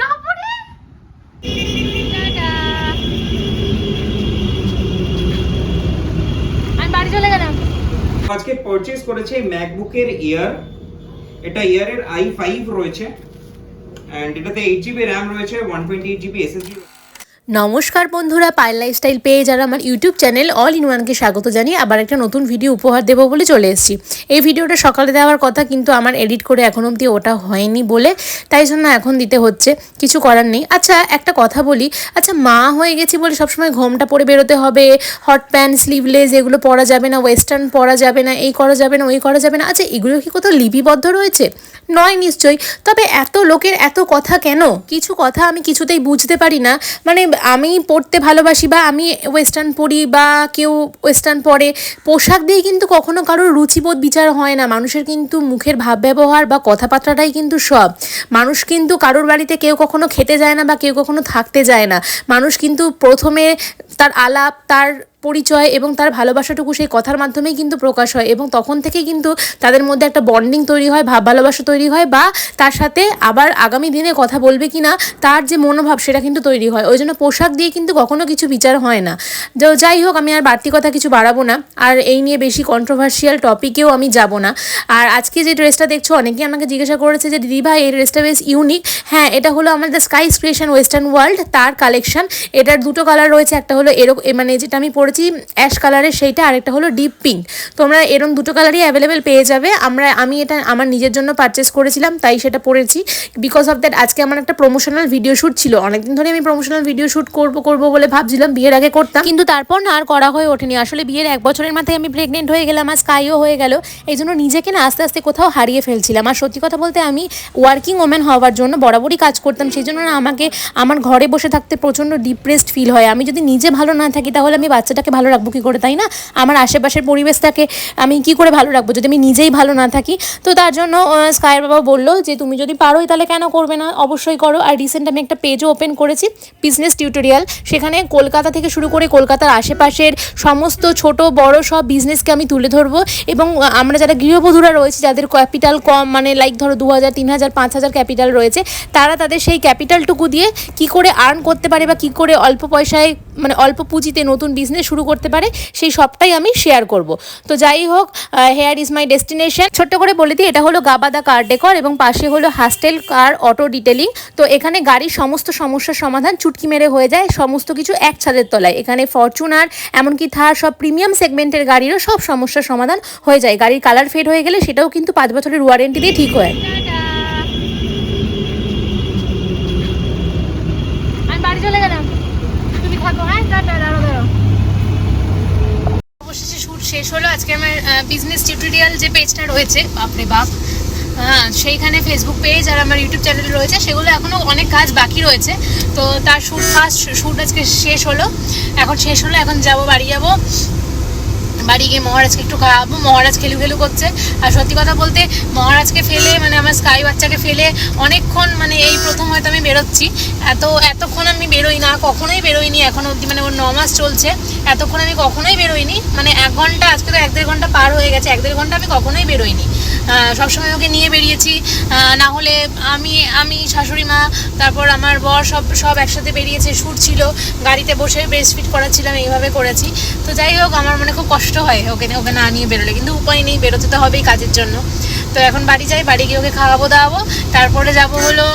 তারপরে। আমি আজকে পারচেজ করেছে ম্যাকবুকের ইয়ার এটা ইয়ারের আই ফাইভ রয়েছে। অ্যান্ড এটাতে এইট জিবি র্যাম রয়েছে one twenty eight GB SSD নমস্কার বন্ধুরা পায়েল লাইফস্টাইল পেয়ে যারা আমার ইউটিউব চ্যানেল অল ইন ওয়ানকে স্বাগত জানিয়ে আবার একটা নতুন ভিডিও উপহার দেবো বলে চলে এসেছি। এই ভিডিওটা সকালে দেওয়ার কথা কিন্তু আমার এডিট করে এখন অবধি ওটা হয়নি বলে, তাই জন্য এখন দিতে হচ্ছে, কিছু করার নেই। আচ্ছা একটা কথা বলি আচ্ছা মা হয়ে গেছি বলে সবসময় ঘোমটা পরে বেরোতে হবে হট প্যান্ট স্লিভলেস এগুলো পরা যাবে না ওয়েস্টার্ন পরা যাবে না, এই করা যাবে না, ওই করা যাবে না। আচ্ছা এগুলো কি কোথাও লিপিবদ্ধ রয়েছে? নয় নিশ্চয়ই, তবে এত লোকের এত কথা কেন? কিছু কথা আমি কিছুতেই বুঝতে পারি না। মানে আমি পড়তে ভালোবাসি বা আমি ওয়েস্টার্ন পড়ি বা কেউ ওয়েস্টার্ন পরে পোশাক দিয়ে কিন্তু কখনো কারোর রুচিবোধ বিচার হয় না। মানুষের কিন্তু মুখের ভাব ব্যবহার বা কথাবার্তাটাই কিন্তু সব। মানুষ কিন্তু কারোর বাড়িতে কেউ কখনো খেতে যায় না বা কেউ কখনো থাকতে যায় না। মানুষ কিন্তু প্রথমে তার আলাপ, তার পরিচয় এবং তার ভালোবাসাটুকু সেই কথার মাধ্যমেই কিন্তু প্রকাশ হয় এবং তখন থেকেই কিন্তু তাদের মধ্যে একটা বন্ডিং তৈরি হয়, ভাব ভালোবাসা তৈরি হয় বা তার সাথে আবার আগামী দিনে কথা বলবে কি না তার যে মনোভাব সেটা কিন্তু তৈরি হয়। ওই জন্য পোশাক দিয়ে কিন্তু কখনো কিছু বিচার হয় না। তো যাই হোক, আমি আর বাড়তি কথা কিছু বাড়াবো না। আর এই নিয়ে বেশি কন্ট্রোভার্সিয়াল টপিকেও আমি যাব না। আর আজকে যে ড্রেসটা দেখছ, অনেকেই আমাকে জিজ্ঞাসা করেছে যে, দিদি ভাই, এই ড্রেসটা বেশ ইউনিক হ্যাঁ এটা হলো আমাদের স্কাই ক্রিয়েশন ওয়েস্টার্ন ওয়ার্ল্ড তার কালেকশন এটার দুটো কালার রয়েছে, একটা হলো এরকম মানে যেটা আমি পরেছি অ্যাশ কালারের সেইটা, আরেকটা হলো ডিপ পিঙ্ক তোমরা এরকম দুটো কালারই অ্যাভেলেবেল পেয়ে যাবে। আমরা, আমি এটা আমার নিজের জন্য পারচেস করেছিলাম, তাই সেটা পরেছি বিকজ অফ দ্যাট আজকে আমার একটা প্রমোশনাল ভিডিও শ্যুট ছিল। অনেকদিন ধরে আমি প্রমোশনাল ভিডিও শ্যুট করব করব বলে ভাবছিলাম, বিয়ের আগে করতাম। কিন্তু তারপর না আর করা হয়ে ওঠেনি। আসলে বিয়ের এক বছরের মাথায় আমি প্রেগনেন্ট হয়ে গেলাম, আর স্কাইও হয়ে গেল। এই জন্য নিজেকে না আস্তে আস্তে কোথাও হারিয়ে ফেলছিলাম। আর সত্যি কথা বলতে আমি ওয়ার্কিং ওম্যান হওয়ার জন্য বরাবরই কাজ করতাম। সেই জন্য না আমাকে আমার ঘরে বসে থাকতে প্রচণ্ড ডিপ্রেসড ফিল হয়। আমি যদি নিজে ভালো না থাকি, তাহলে আমি বাচ্চাটাকে ভালো রাখব কী করে, তাই না? আমার আশেপাশের পরিবেশটাকে আমি কি করে ভালো রাখব? যদি আমি নিজেই ভালো না থাকি, তো তার জন্য স্কায়ের বাবা বলল যে, তুমি যদি পারোই তাহলে কেন করবে না? অবশ্যই করো। আর রিসেন্ট আমি একটা পেজও ওপেন করেছি বিজনেস টিউটোরিয়াল সেখানে কলকাতা থেকে শুরু করে কলকাতার আশেপাশের সমস্ত ছোট, বড় সব বিজনেসকে আমি তুলে ধরবো এবং আমরা যারা গৃহবধূরা রয়েছে, যাদের ক্যাপিটাল কম মানে লাইক ধরো দু হাজার, তিন হাজার, পাঁচ হাজার ক্যাপিটাল রয়েছে, তারা তাদের সেই ক্যাপিটালটুকু দিয়ে কি করে আর্ন করতে পারে বা কি করে অল্প পয়সায় মানে অল্প পুঁজিতে নতুন বিজনেস শুরু করতে পারে, সেই সবটাই আমি শেয়ার করব। তো যাই হোক হেয়ার ইজ মাই ডেস্টিনেশন ছোট্ট করে বলে দিই, এটা হলো গাবাদা কার ডেকর এবং পাশে হলো হাস্টেল কার অটো ডিটেলিং তো এখানে গাড়ির সমস্ত সমস্যার সমাধান চুটকি মেরে হয়ে যায়, সমস্ত কিছু এক ছাদের তলায়। এখানে ফরচুনার এমনকি থার সব প্রিমিয়াম সেগমেন্টের গাড়িরও সব সমস্যার সমাধান হয়ে যায়। গাড়ির কালার ফেড হয়ে গেলে সেটাও কিন্তু পাঁচ বছরের ওয়ারেন্টি দিয়ে ঠিক হয়। আমি বাড়ি চলে গেলাম। তুমি থাকো হ্যাঁ অবশেষে শ্যুট শেষ হলো। আজকে আমার বিজনেস টিউটোরিয়াল যে পেজটা রয়েছে, বাপরে বাপ। হ্যাঁ সেইখানে ফেসবুক পেজ আর আমার ইউটিউব চ্যানেল রয়েছে, সেগুলো এখনও অনেক কাজ বাকি রয়েছে। তো তার শ্যুট ফার্স্ট শ্যুট আজকে শেষ হলো। এখন শেষ হলো, এখন যাব, বাড়ি যাব। বাড়ি গিয়ে মহারাজকে একটু খাওয়াবো। মহারাজ খেলু খেলু করছে। আর সত্যি কথা বলতে, মহারাজকে ফেলে মানে আমার স্কাই বাচ্চাকে ফেলে অনেকক্ষণ মানে এই প্রথম হয়তো আমি বেরোচ্ছি। এত, এতক্ষণ আমি বেরোই না, কখনোই বেরোইনি এখন অবধি মানে ওর ন মাস চলছে। এতক্ষণ আমি কখনোই বেরোইনি। মানে এক ঘণ্টা, আজকে তো এক দেড় ঘণ্টা পার হয়ে গেছে, এক দেড় ঘণ্টা আমি কখনোই বেরোইনি। সবসময় ওকে নিয়ে বেরিয়েছি। না হলে আমি আমি, শাশুড়ি মা, তারপর আমার বর সব সব একসাথে বেরিয়েছে শ্যুট ছিল, গাড়িতে বসে ব্রেস্ট ফিট করাচ্ছিলাম, এইভাবে করেছি। তো যাই হোক, আমার মনে খুব কষ্ট হয় ওকে ওকে না নিয়ে বেরোলে। কিন্তু উপায় নেই, বেরোতে তো হবেই কাজের জন্য। তো এখন বাড়ি যাই, বাড়ি গিয়ে ওকে খাওয়াবো, দাওয়াবো। তারপরে যাব হলো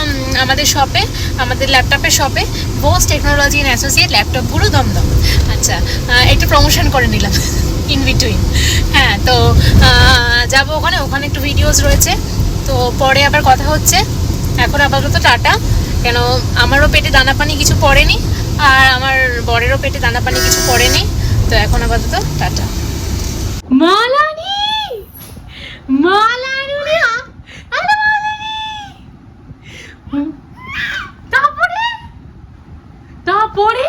আমাদের শপে আমাদের ল্যাপটপের শপে Bose technology and associate laptop Guru Dumdum. আচ্ছা একটু প্রমোশন করে নিলাম। ইন বিটুইন হ্যাঁ তো যাব ওখানে ওখানে একটু ভিডিওস রয়েছে। তো পরে আবার কথা হচ্ছে। এখন আপাতত টাটা। কেন, আমারও পেটে দানা পানি কিছু পড়েনি, আর আমার বরেরও পেটে দানা পানি কিছু পড়েনি। তো এখন আপাতত টাটা। মালানি! মালানি, আরে তারপরে? তারপরে?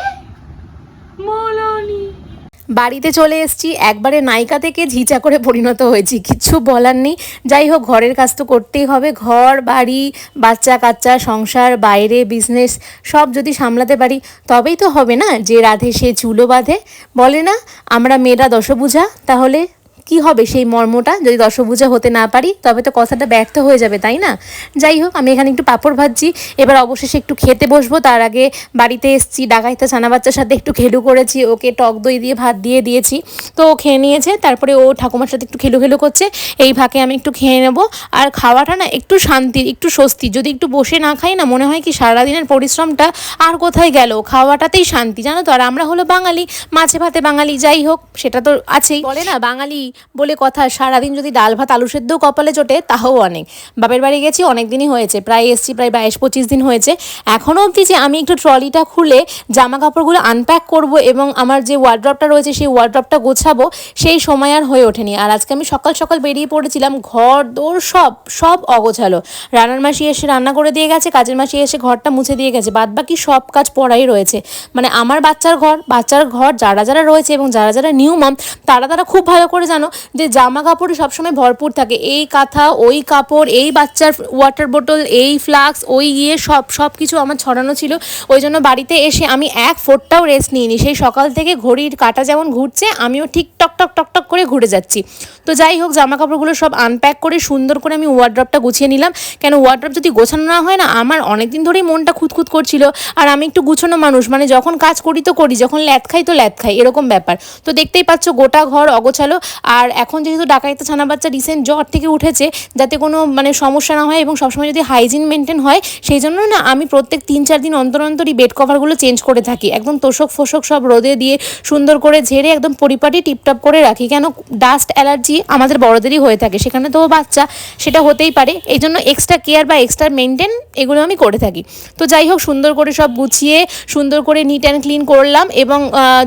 বাড়িতে চলে এসেছি। একবারে নায়িকা থেকে ঝিচা করে পরিণত হয়েছি। কিছু বলার নেই। যাই হোক, ঘরের কাজ তো করতেই হবে। ঘর, বাড়ি, বাচ্চা কাচ্চা, সংসার, বাইরে বিজনেস সব যদি সামলাতে পারি, তবেই তো হবে না যে রাধে সে চুলো বাঁধে। বলে না, আমরা মেয়েরা দশভুজা, তাহলে কি হবে সেই মর্মটা? যদি দশভূজা হতে না পারি, তবে তো কথাটা ব্যর্থ হয়ে যাবে, তাই না? যাই হোক, আমি এখানে একটু পাঁপড় ভাজছি। এবার অবশেষে একটু খেতে বসবো। তার আগে বাড়িতে এসছি, ডাকাইতে ছানা বাচ্চার সাথে একটু খেলু করেছি। ওকে টক দই দিয়ে ভাত দিয়ে দিয়েছি। তো ও খেয়ে নিয়েছে, তারপরে ও ঠাকুমার সাথে একটু খেলু খেলু করছে। এই ফাঁকে আমি একটু খেয়ে নেব। আর খাওয়াটা না একটু শান্তি, একটু স্বস্তি। যদি একটু বসে না খাই না, মনে হয় কি সারাদিনের পরিশ্রমটা আর কোথায় গেল? খাওয়াটাতেই শান্তি, জানো তো? আর আমরা হলো বাঙালি, মাছে ভাতে বাঙালি, যাই হোক, সেটা তো আছেই। বলে না, বাঙালি বলে কথা। সারাদিন যদি ডাল ভাত, আলু সেদ্ধ কপালে জোটে তাও অনেক। বাপের বাড়ি গেছি, অনেক দিনই হয়েছে, প্রায় এসছি, প্রায় বাইশ, পঁচিশ দিন হয়েছে। এখনও অবধি যে আমি একটু ট্রলিটা খুলে জামা কাপড়গুলো আনপ্যাক করব এবং আমার যে ওয়ার্ড্রপটা রয়েছে, সেই ওয়ার্ড্রপটা গোছাবো, সেই সময় আর হয়ে ওঠেনি। আর আজকে আমি সকাল সকাল বেরিয়ে পড়েছিলাম, ঘর দৌড় সব সব অগোছালো। রান্নার মাসি এসে রান্না করে দিয়ে গেছে, কাজের মাসি এসে ঘরটা মুছে দিয়ে গেছে বাদ বাকি সব কাজ পড়াই রয়েছে। মানে আমার বাচ্চার ঘর বাচ্চার ঘর যারা যারা রয়েছে এবং যারা যারা নিউ মাম তারা তারা খুব ভালো করে জানো যে জামা কাপড়ে সবসময় ভরপুর থাকে। এই কাঁথা, ওই কাপড়, এই বাচ্চার ওয়াটার বোতল এই ফ্লাক্স ওই ইয়ে সব সব কিছু আমার ছড়ানো ছিল। ওই জন্য বাড়িতে এসে আমি এক ফোরটাও রেস্ট নিইনি। সেই সকাল থেকে ঘড়ির কাটা যেমন ঘুরছে, আমিও ঠিক টক টক টক টক করে ঘুরে যাচ্ছি। তো যাই হোক জামা কাপড়গুলো সব আনপ্যাক করে, সুন্দর করে আমি ওয়ার্ড্রপটা গুছিয়ে নিলাম। কেন ওয়ার্ড্রপ যদি গোছানো না হয় না, আমার অনেকদিন ধরেই মনটা খুঁতখুত করছিল। আর আমি একটু গুছানো মানুষ মানে যখন কাজ করি তো করি, যখন ল্যাথ খাই তো ল্যাথ খাই, এরকম ব্যাপার। তো দেখতেই পাচ্ছ, গোটা ঘর অগোছালো। আর এখন যেহেতু ডাকাইতে ছানা বাচ্চা রিসেন্ট জ্বর থেকে উঠেছে, যাতে কোনো মানে সমস্যা না হয় এবং সবসময় যদি হাইজিন মেনটেন হয়, সেই জন্য না আমি প্রত্যেক তিন চার দিন অন্তর অন্তরই বেড কভারগুলো চেঞ্জ করে থাকি। একদম তোষক ফোষক সব রোদে দিয়ে সুন্দর করে ঝেড়ে একদম পরিপাটি টিপটপ করে রাখি। কেন ডাস্ট অ্যালার্জি আমাদের বড়দেরই হয়ে থাকে। সেখানে তো বাচ্চা, সেটা হতেই পারে। এই জন্য এক্সট্রা কেয়ার বা এক্সট্রা মেনটেন এগুলো আমি করে থাকি। তো যাই হোক, সুন্দর করে সব গুছিয়ে, সুন্দর করে নিট অ্যান্ড ক্লিন করলাম এবং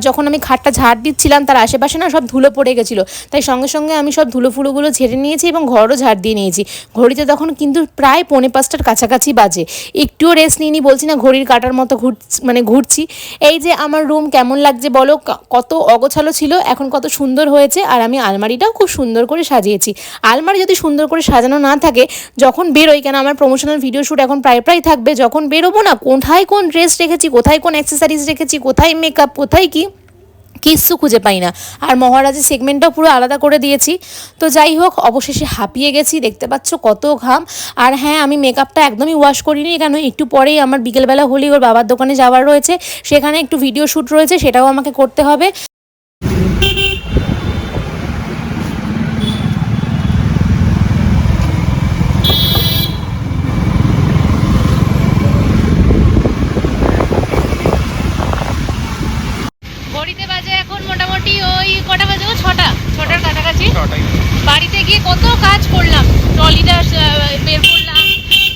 যখন আমি খাটটা ঝাড় দিচ্ছিলাম, তার আশেপাশে না সব ধুলো পড়ে গেছিল। তাই সঙ্গে সঙ্গে আমি সব ধুলো ফুলোগুলো ঝেড়ে নিয়েছি এবং ঘরও ঝাড় দিয়ে নিয়েছি। ঘড়িতে তখন কিন্তু প্রায় পৌনে পাঁচটার কাছাকাছি বাজে। একটুও রেস্ট নিইনি, বলছি না ঘড়ির কাটার মতো ঘুর মানে ঘুরছি। এই যে আমার রুম কেমন লাগছে বলো? কত অগোছালো ছিল, এখন কত সুন্দর হয়েছে, আর আমি আলমারিটাও খুব সুন্দর করে সাজিয়েছি। আলমারি যদি সুন্দর করে সাজানো না থাকে, যখন বেরোই, কেন আমার প্রমোশনাল ভিডিও শ্যুট এখন প্রায় প্রায় থাকবে, যখন বেরোবো না, কোথায় কোন ড্রেস রেখেছি, কোথায় কোন অ্যাক্সেসারিজ রেখেছি, কোথায় মেকআপ কোথায় কি? কিচ্ছু খুঁজে পাই না। আর মহারাজের সেগমেন্টটাও পুরো আলাদা করে দিয়েছি। তো যাই হোক, অবশেষে হাঁপিয়ে গেছি, দেখতে পাচ্ছ কত ঘাম। আর হ্যাঁ আমি মেকআপটা একদমই ওয়াশ করিনি, কেন একটু পরেই আমার বিকেলবেলা হলেই ওর বাবার দোকানে যাওয়ার রয়েছে। সেখানে একটু ভিডিও শ্যুট রয়েছে, সেটাও আমাকে করতে হবে ঘড়িতে বাজে এখন মোটামুটি ওই কটা বাজে গো? ছটা কাছাকাছি বাড়িতে গিয়ে কত কাজ করলাম। ট্রলিটা বের করলাম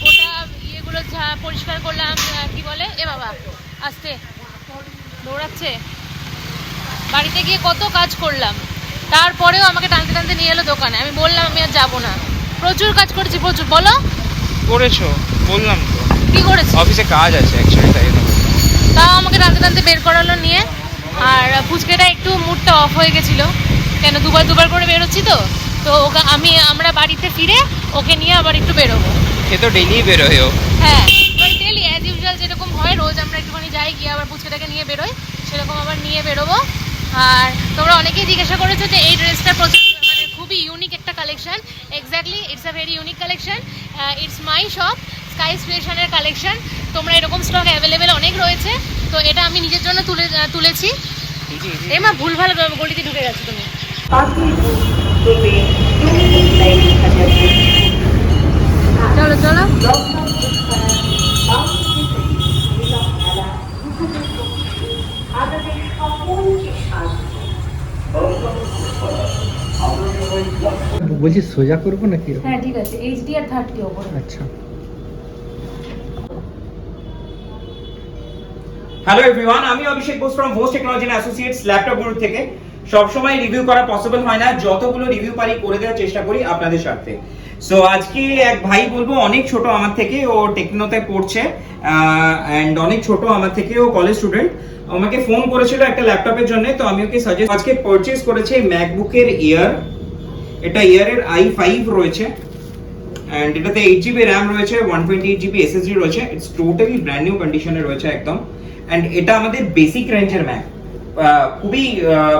গোটা ইয়েগুলো পরিষ্কার করলাম কি বলে? এ বাবা আসতে। দৌড়াচ্ছে। বাড়িতে গিয়ে কত কাজ করলাম। তারপরেও আমাকে টানতে টানতে নিয়ে এলো দোকানে। আমি বললাম আমি আর যাব না। প্রচুর কাজ করেছি প্রচুর। বলো। করেছ? বললাম তো। কি করেছি? অফিসে কাজ আছে অ্যাকচুয়ালি তাই তাও আমাকে টানতে টানতে বের করালো নিয়ে। আর পুচকেটা একটু মুডটা অফ হয়ে গেছিল। কেন দুবার দুবার করে বেরোচ্ছি তো? তো ওকে আমি আমরা বাড়িতে ফিরে ওকে নিয়ে আবার একটু বেরোবো। সে তো ডেলি বেরোয়। হ্যাঁ ডেলি অ্যাজ ইউজুয়াল যেরকম হয় রোজ আমরা একটুখানি যাই গিয়ে আবার পুচকেটাকে নিয়ে বেরোই সেরকম আবার নিয়ে বেরোবো। আর তোমরা অনেকেই জিজ্ঞাসা করেছ যে এই ড্রেসটা প্রচুর মানে খুবই ইউনিক একটা collection exactly it's a very unique collection it's my shop sky স্পেশনের collection তোমরা এরকম স্টক অ্যাভেলেবেল অনেক রয়েছে তো এটা আমি নিজের জন্য তুলে তুলেছি। এ মা ভুলভাল গলিতে ঢুকে গেছো তুমি। চলো চলো। বলছি সোজা করব নাকি হ্যাঁ ঠিক আছে। এইচডি আর থার্টি ওপরে। আচ্ছা। হ্যালো এভরিওয়ান আমি Abhishek Bose from Bose technology associates laptop Guru থেকে। সবসময় রিভিউ করা পসিবল হয় না। যতগুলো রিভিউ পারি, করে দেওয়ার চেষ্টা করি আপনাদের স্বার্থে সো আজকে এক ভাই বলব, অনেক ছোট আমার থেকে, ও টেকনোতে পড়ছে অ্যান্ড অনেক ছোট আমার থেকে, ও কলেজ স্টুডেন্ট আমাকে ফোন করেছিল একটা ল্যাপটপের জন্য, তো আমি ওকে সাজেস্ট আজকে পারচেজ করেছে ম্যাকবুকের ইয়ার এটা ইয়ারের আই ফাইভ রয়েছে অ্যান্ড এটাতে এইট জিবি র্যাম রয়েছে one twenty eight GB SSD রয়েছে। ইটস টোটালি ব্র্যান্ড নিউ কন্ডিশনে রয়েছে একদম। অ্যান্ড এটা আমাদের বেসিক রেঞ্জের ম্যাক খুবই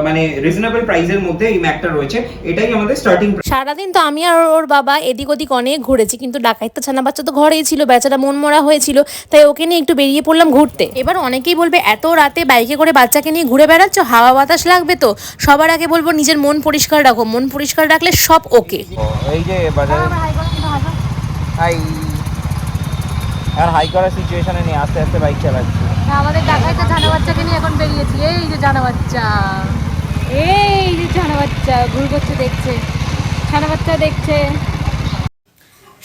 মানে রিজনেবল প্রাইসের মধ্যে এই ম্যাকটা রয়েছে। এটাই আমাদের স্টার্টিং সারাদিন তো আমি আর ওর বাবা এদিক ওদিক অনেক ঘুরেছি কিন্তু ডাকাইত তো ছানা বাচ্চা তো ঘরেই ছিল বেচারা মন মরা হয়েছিল তাই ওকে নিয়ে একটু বেরিয়ে পড়লাম ঘুরতে। এবার অনেকেই বলবে এত রাতে বাইকে করে বাচ্চাকে নিয়ে ঘুরে বেড়াচ্ছ? হাওয়া বাতাস লাগবে তো? সবার আগে বলব নিজের মন পরিষ্কার রাখো। মন পরিষ্কার রাখলে সব ওকে এই যে বাজারে হাই। আর হাই করার সিচুয়েশনে নিয়ে আস্তে আস্তে বাইক চালাচ্ছি। আমাদের ডাকাইতে জানা বাচ্চাকে নিয়ে এখন বেরিয়েছি। এই যে জানা বাচ্চা। এই যে জানা বাচ্চা ঘুর করছে দেখছে। জানা বাচ্চা দেখছে।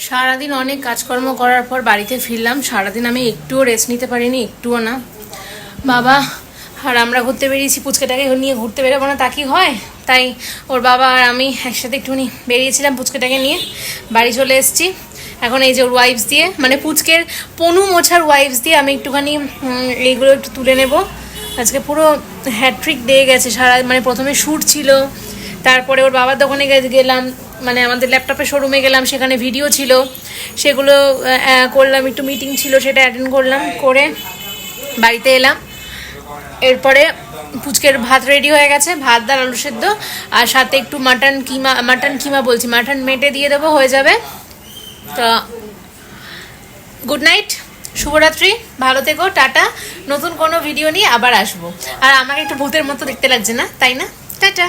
সারাদিন অনেক কাজকর্ম করার পর বাড়িতে ফিরলাম। সারাদিন আমি একটুও রেস্ট নিতে পারিনি একটুও না। বাবা আর আমরা ঘুরতে বেরিয়েছি পুচকেটাকে নিয়ে ঘুরতে বেরোবো না তা কি হয়? তাই ওর বাবা আর আমি একসাথে একটুখানি বেরিয়েছিলাম পুচকেটাকে নিয়ে। বাড়ি চলে এসেছি। এখন এই যে ওর ওয়াইফস দিয়ে মানে পুচকের পনু মোছার ওয়াইফস দিয়ে আমি একটুখানি এইগুলো একটু তুলে নেব। আজকে পুরো হ্যাট্রিক দিয়ে গেছে, সারা মানে প্রথমে শ্যুট ছিল, তারপরে ওর বাবার দোকানে গেলাম মানে আমাদের ল্যাপটপের শোরুমে গেলাম, সেখানে ভিডিও ছিল। সেগুলো করলাম, একটু মিটিং ছিল, সেটা অ্যাটেন্ড করলাম, করে বাড়িতে এলাম। এরপরে পুচকের ভাত রেডি হয়ে গেছে, ভাত ডাল, আলু সেদ্ধ, আর সাথে একটু মাটন কিমা মাটন কিমা বলছি মাটন মেটে দিয়ে দেবো, হয়ে যাবে। তো গুড নাইট শুভরাত্রি, ভালো থেকো, টাটা, নতুন কোনো ভিডিও নিয়ে আবার আসব। আর আমাকে একটু ভূতের মতো দেখতে লাগছে না, তাই না? টাটা।